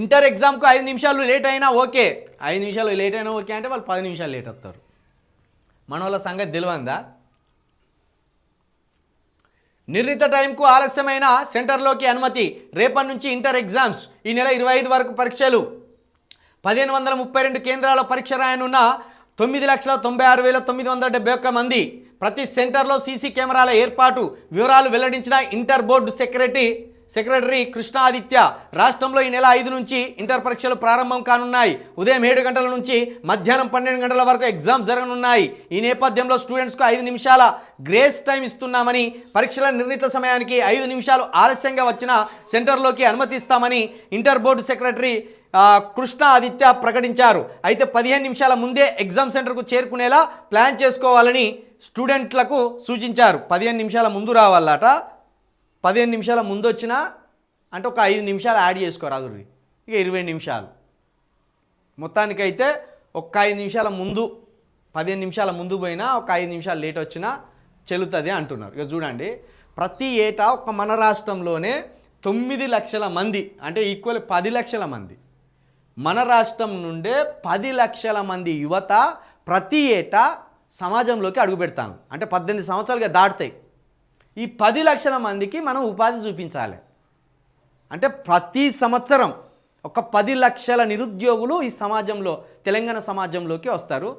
Inter ఎగ్జామ్కు ఐదు నిమిషాలు late అయినా ఓకే. ఐదు నిమిషాలు లేట్ అయినా ఓకే అంటే వాళ్ళు పది నిమిషాలు లేట్ వస్తారు. మన వాళ్ళ సంగతి తెలియందా నిర్ణీత టైంకు ఆలస్యమైన సెంటర్లోకి అనుమతి. రేపటి నుంచి ఇంటర్ ఎగ్జామ్స్. ఈ నెల ఇరవై ఐదు వరకు పరీక్షలు. పదిహేను వందల ముప్పై రెండు కేంద్రాల పరీక్ష రాయనున్న తొమ్మిది లక్షల తొంభై ఆరు వేల తొమ్మిది వందల డెబ్బై ఒక్క మంది. ప్రతి సెంటర్లో సీసీ కెమెరాల ఏర్పాటు. వివరాలు వెల్లడించిన inter board secretary secretary Krishnaditya రాష్ట్రంలో ఈ నెల ఐదు నుంచి ఇంటర్ పరీక్షలు ప్రారంభం కానున్నాయి. ఉదయం ఏడు గంటల నుంచి మధ్యాహ్నం పన్నెండు గంటల వరకు ఎగ్జామ్స్ జరగనున్నాయి. ఈ నేపథ్యంలో స్టూడెంట్స్కు ఐదు నిమిషాల గ్రేస్ టైం ఇస్తున్నామని పరీక్షల నిర్ణీత సమయానికి ఐదు నిమిషాలు ఆలస్యంగా వచ్చిన సెంటర్లోకి అనుమతిస్తామని inter board secretary Krishna Aditya ప్రకటించారు. అయితే పదిహేను నిమిషాల ముందే ఎగ్జామ్ సెంటర్కు చేరుకునేలా ప్లాన్ చేసుకోవాలని స్టూడెంట్లకు సూచించారు. పదిహేను నిమిషాల ముందు రావాలట. పదిహేను నిమిషాల ముందు వచ్చినా అంటే ఒక ఐదు నిమిషాలు యాడ్ చేసుకోరాదు ఇక ఇరవై నిమిషాలు. మొత్తానికైతే ఒక ఐదు నిమిషాల ముందు పదిహేను నిమిషాల ముందు పోయినా ఒక ఐదు నిమిషాలు లేట్ వచ్చినా చెల్లుతుంది అంటున్నారు. ఇక చూడండి ప్రతి ఏటా ఒక మన రాష్ట్రంలోనే తొమ్మిది లక్షల మంది అంటే ఈక్వల్ పది లక్షల మంది. మన రాష్ట్రం నుండే పది లక్షల మంది యువత ప్రతి ఏటా సమాజంలోకి అడుగు పెడతాను అంటే పద్దెనిమిది సంవత్సరాలుగా దాటుతాయి. ఈ పది లక్షల మందికి మనం ఉపాధి చూపించాలి. అంటే ప్రతి సంవత్సరం ఒక పది లక్షల నిరుద్యోగులు ఈ సమాజంలో తెలంగాణ సమాజంలోకి వస్తారు.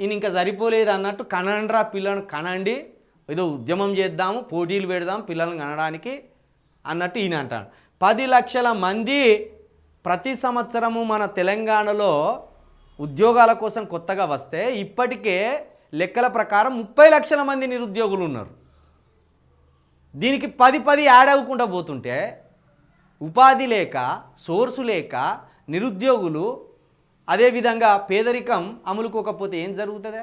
ఈయన ఇంకా సరిపోలేదు అన్నట్టు కనండ్రా పిల్లలను కనండి ఏదో ఉద్యమం చేద్దాము పోటీలు పెడదాం పిల్లలను కనడానికి అన్నట్టు ఈయన అంటాడు. పది లక్షల మంది ప్రతి సంవత్సరము మన తెలంగాణలో ఉద్యోగాల కోసం కొత్తగా వస్తే ఇప్పటికే లెక్కల ప్రకారం ముప్పై లక్షల మంది నిరుద్యోగులు ఉన్నారు. దీనికి పది పది యాడ్ అవ్వకుండా పోతుంటే ఉపాధి లేక సోర్సు లేక నిరుద్యోగులు అదేవిధంగా పేదరికం అమలుకోకపోతే ఏం జరుగుతుంది?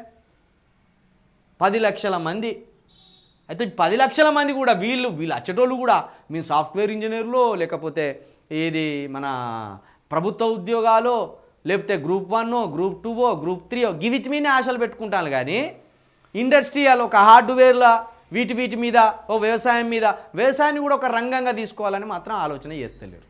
పది లక్షల మంది. అయితే పది లక్షల మంది కూడా వీళ్ళు వీళ్ళు అచ్చటోళ్ళు కూడా మీ సాఫ్ట్వేర్ ఇంజనీర్లు లేకపోతే ఏది మన ప్రభుత్వ ఉద్యోగాలు లేకపోతే గ్రూప్ వన్ గ్రూప్ టూవో గ్రూప్ త్రీయో వీటి మీనే ఆశలు పెట్టుకుంటాను కానీ ఇండస్ట్రియల్ ఒక హార్డ్వేర్ల వీటి వీటి మీద ఓ వ్యవసాయం మీద వ్యవసాయాన్ని కూడా ఒక రంగంగా తీసుకోవాలని మాత్రం ఆలోచన చేస్తలేరు.